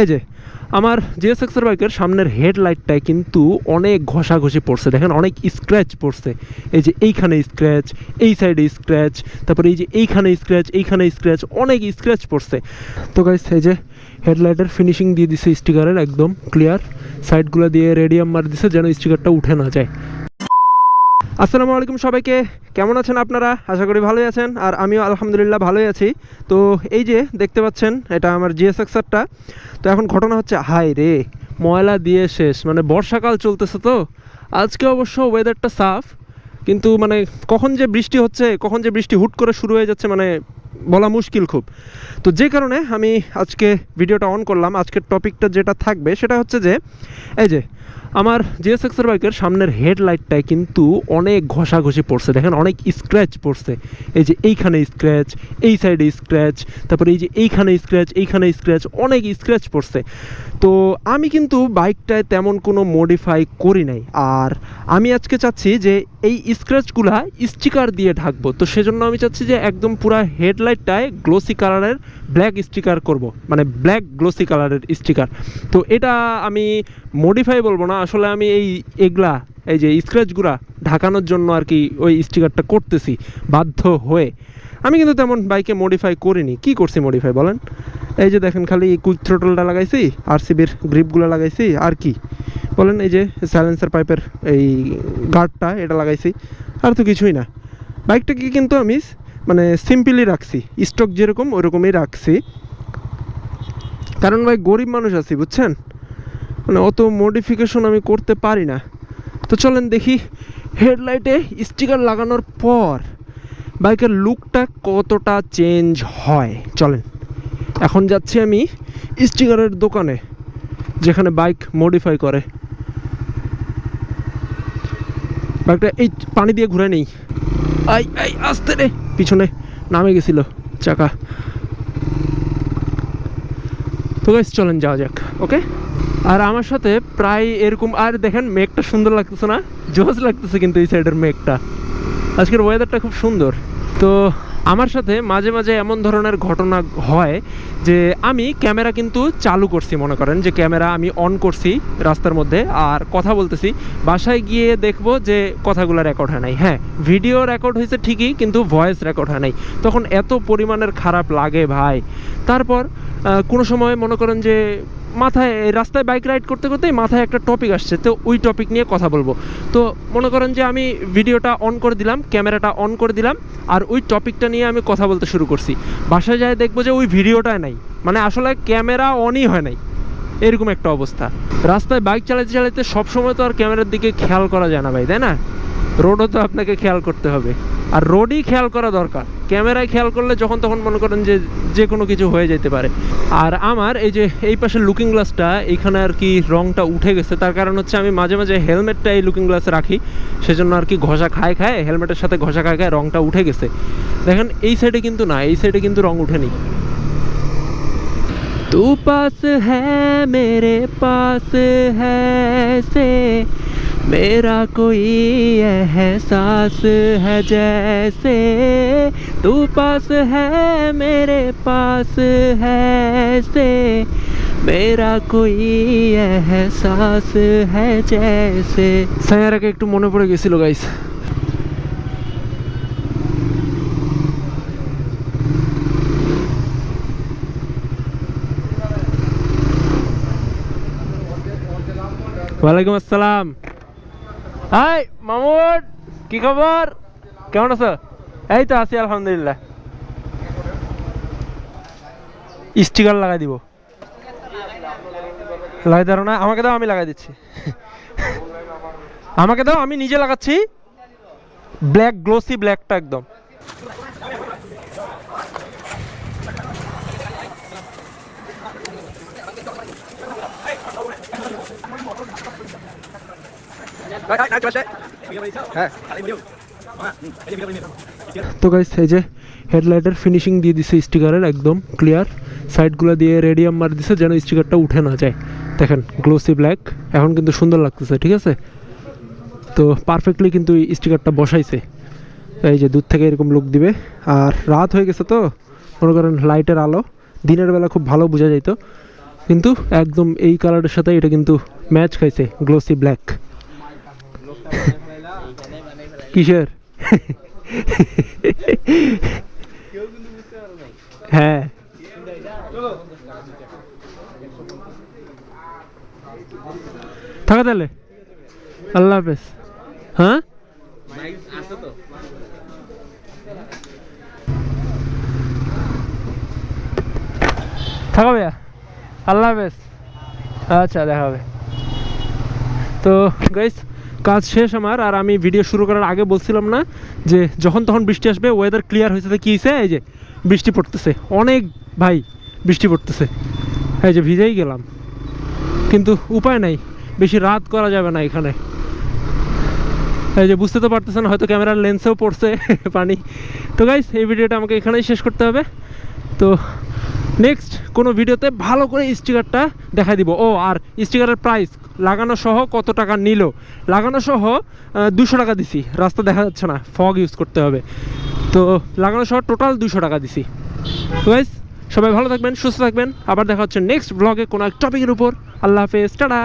এই যে, আমার জিএসএক্সের বাইকের সামনের হেডলাইটটায় কিন্তু অনেক ঘষাঘষি পড়ছে। দেখেন, অনেক স্ক্র্যাচ পড়ছে। এই যে, এইখানে স্ক্র্যাচ এই সাইডে স্ক্র্যাচ তারপরে এই যে, এইখানে স্ক্র্যাচ এইখানে স্ক্র্যাচ অনেক স্ক্র্যাচ পড়ছে। তো গাইস এই যে হেডলাইটের ফিনিশিং দিয়ে দিছে স্টিকারের একদম ক্লিয়ার সাইডগুলো দিয়ে রেডিয়াম মার দিছে, যেন স্টিকারটা উঠে না যায়। আসসালামু আলাইকুম সবাইকে। কেমন আছেন আপনারা? আশা করি ভালোই আছেন। আর আমিও আলহামদুলিল্লাহ ভালোই আছি। তো এই যে দেখতে পাচ্ছেন, এটা আমার জিএসএক্সারটা তো এখন ঘটনা হচ্ছে হাই রে, ময়লা দিয়ে শেষ। মানে বর্ষাকাল চলতেছে তো। আজকে অবশ্য ওয়েদারটা সাফ কিন্তু মানে কখন যে বৃষ্টি হচ্ছে, কখন যে বৃষ্টি হুট করে শুরু হয়ে যাচ্ছে মানে বলা মুশকিল খুব। তো যে কারণে আমি আজকে ভিডিওটা অন করলাম। আজকের টপিকটা যেটা থাকবে, সেটা হচ্ছে যে, এই যে আমার জিএসএক্সের বাইকের সামনের হেডলাইটটায় কিন্তু অনেক ঘষাঘষি পড়ছে। দেখেন, অনেক স্ক্র্যাচ পড়ছে। এই যে এইখানে স্ক্র্যাচ এই সাইডে স্ক্র্যাচ তারপরে এই যে এইখানে স্ক্র্যাচ এইখানে স্ক্র্যাচ অনেক স্ক্র্যাচ পড়ছে। তো আমি কিন্তু বাইকটায় তেমন কোনো মডিফাই করি নাই। আর আমি আজকে চাচ্ছি যে এই স্ক্র্যাচগুলা স্টিকার দিয়ে ঢাকবো। তো সেজন্য আমি চাচ্ছি যে একদম পুরো হেডলাইটটায় গ্লোসি কালারের ব্ল্যাক স্টিকার করব। মানে ব্ল্যাক গ্লোসি কালারের স্টিকার তো এটা আমি মডিফাই বলব না আসলে আমি এই এগুলা, এই যে স্ক্র্যাচগুলা ঢাকানোর জন্য আর কি ওই স্টিকারটা করতেছি, বাধ্য হয়ে। আমি কিন্তু তেমন বাইকে মডিফাই করিনি। কি করছি মডিফাই বলেন? এই যে দেখেন খালি কুইক থ্রোটলটা লাগাইছি আরসিবির গ্রিপগুলো লাগাইছি, আর কি। বলেন এই যে সাইলেন্সার পাইপের এই গার্ডটা এটা লাগাইছি, আর তো কিছুই না। বাইকটাকে কিন্তু আমি মানে সিম্পলি রাখছি স্টক যেরকম ওরকমই রাখছি। কারণ ভাই গরিব মানুষ আছি, বুঝছেন? মানে অত মডিফিকেশন আমি করতে পারি না। তো চলেন দেখি হেডলাইটে স্টিকার লাগানোর পর বাইকের লুকটা কতটা চেঞ্জ হয়। চলেন, এখন যাচ্ছি আমি স্টিকারের দোকানে, যেখানে বাইক মডিফাই করে। বাইকটা এই পানি দিয়ে ঘুরে নেই। আই আই, আসতে রে। পিছনে নামে গেছিল চাকা। তো চলেন যাওয়া যাক ওকে আর আমার সাথে প্রায় এরকম, আর দেখেন মেঘটা সুন্দর লাগতেছে না? জোস লাগতেছে কিন্তু এই সাইডের মেঘটা। আজকের ওয়েদারটা খুব সুন্দর। তো আমার সাথে মাঝে মাঝে এমন ধরনের ঘটনা হয় যে আমি ক্যামেরা কিন্তু চালু করছি, মনে করেন, যে ক্যামেরা আমি অন করছি রাস্তার মধ্যে আর কথা বলতেছি। বাসায় গিয়ে দেখব যে কথাগুলো রেকর্ড হয় নাই। হ্যাঁ ভিডিও রেকর্ড হয়েছে ঠিকই, কিন্তু ভয়েস রেকর্ড হয় নাই। তখন এত পরিমাণের খারাপ লাগে ভাই। তারপর কোনো সময় মনে করেন যে মাথায় রাস্তায় বাইক রাইড করতে করতেই মাথায় একটা টপিক আসছে। তো ওই টপিক নিয়ে কথা বলব। তো মনে করেন যে আমি ভিডিওটা অন করে দিলাম, ক্যামেরাটা অন করে দিলাম, আর ওই টপিকটা নিয়ে আমি কথা বলতে শুরু করছি। বাসায় যায় দেখব যে ওই ভিডিওটাই নাই। মানে আসলে ক্যামেরা অনই হয় নাই। এরকম একটা অবস্থা। রাস্তায় বাইক চালাতে চালাতে সবসময় তো আর ক্যামেরার দিকে খেয়াল করা যায় না ভাই, তাই না? রোডও তো আপনাকে খেয়াল করতে হবে। আর রোডই খেয়াল করা দরকার ক্যামেরায় খেয়াল করলে যখন তখন মনে করেন যে যে কোনো কিছু হয়ে যেতে পারে আর আমার এই যে এই পাশের লুকিং গ্লাসটা এইখানে আর কি রংটা উঠে গেছে তার কারণ হচ্ছে আমি মাঝে মাঝে হেলমেটটা এই লুকিং গ্লাসে রাখি সেজন্য আর কি ঘষা খায় খায় হেলমেটের সাথে ঘষা খায় খায় রংটা উঠে গেছে দেখেন এই সাইডে কিন্তু না এই সাইডে কিন্তু রং উঠেনি तू पास है मेरे पास है से मेरा कोई एहसास है जैसे तू पास है मेरे पास है से मेरा कोई एहसास है जैसे সায়ারাকে একটু মনে পড়ে গেছিল গাইস ওয়ালাইকুম আসসালাম হাই মামুদ কি খবর? কেমন আছো? এই তো আছি, আলহামদুলিল্লাহ। স্টিকার লাগাই দিব। লাগাই দাও না? আমাকে দাও, আমি লাগাই দিচ্ছি। আমাকে দাও, আমি নিজে লাগাচ্ছি। ব্ল্যাক গ্লোসি ব্ল্যাকটা একদম। তো গাইস এই যে হেডলাইটের ফিনিশিং দিয়ে দিছে স্টিকারের একদম ক্লিয়ার সাইডগুলো দিয়ে রেডিয়াম মার দিছে যেন স্টিকারটা উঠে না যায়। দেখেন গ্লোসি ব্ল্যাক এখন কিন্তু সুন্দর লাগতেছে, ঠিক আছে? তো পারফেক্টলি কিন্তু স্টিকারটা বসাইছে। এই যে দূর থেকে এরকম লুক দিবে। আর রাত হয়ে গেছে তো, মনে করেন লাইটের আলো। দিনের বেলা খুব ভালো বোঝা যাইতো। কিন্তু একদম এই কালারের সাথে এটা কিন্তু ম্যাচ খাইছে গ্লোসি ব্ল্যাক কিসের? হ্যাঁ। থাকা তাহলে। আল্লাহ হাফেজ। হ্যাঁ? থাকা ভাইয়া। আল্লাহ হাফেজ। আচ্ছা দেখা হবে। তো গাইস কাজ শেষ আমার, আর আমি ভিডিও শুরু করার আগে বলছিলাম না যে যখন তখন বৃষ্টি আসবে ওয়েদার ক্লিয়ার হয়েছে তো কী এই যে বৃষ্টি পড়তেছে। অনেক ভাই বৃষ্টি পড়তেছে। এই যে ভিজেই গেলাম। কিন্তু উপায় নাই, বেশি রাত করা যাবে না এখানে। এই যে বুঝতে তো পারতেছেন, হয়তো ক্যামেরার লেন্সেও পড়ছে পানি। তো গাইস এই ভিডিওটা আমাকে এখানেই শেষ করতে হবে। তো নেক্সট কোনো ভিডিওতে ভালো করে স্টিকারটা দেখা দিব। ও, আর স্টিকারের প্রাইস লাগানো সহ কত টাকা নিল? লাগানো সহ দুশো টাকা দিছি। রাস্তা দেখা যাচ্ছে না, ফগ ইউজ করতে হবে। তো লাগানো সহ টোটাল দুশো টাকা দিছি। ওয়েস সবাই ভালো থাকবেন, সুস্থ থাকবেন। আবার দেখা হচ্ছে নেক্সট ব্লগে কোনো এক টপিকের উপর। আল্লাহ হাফেজ, টাটা!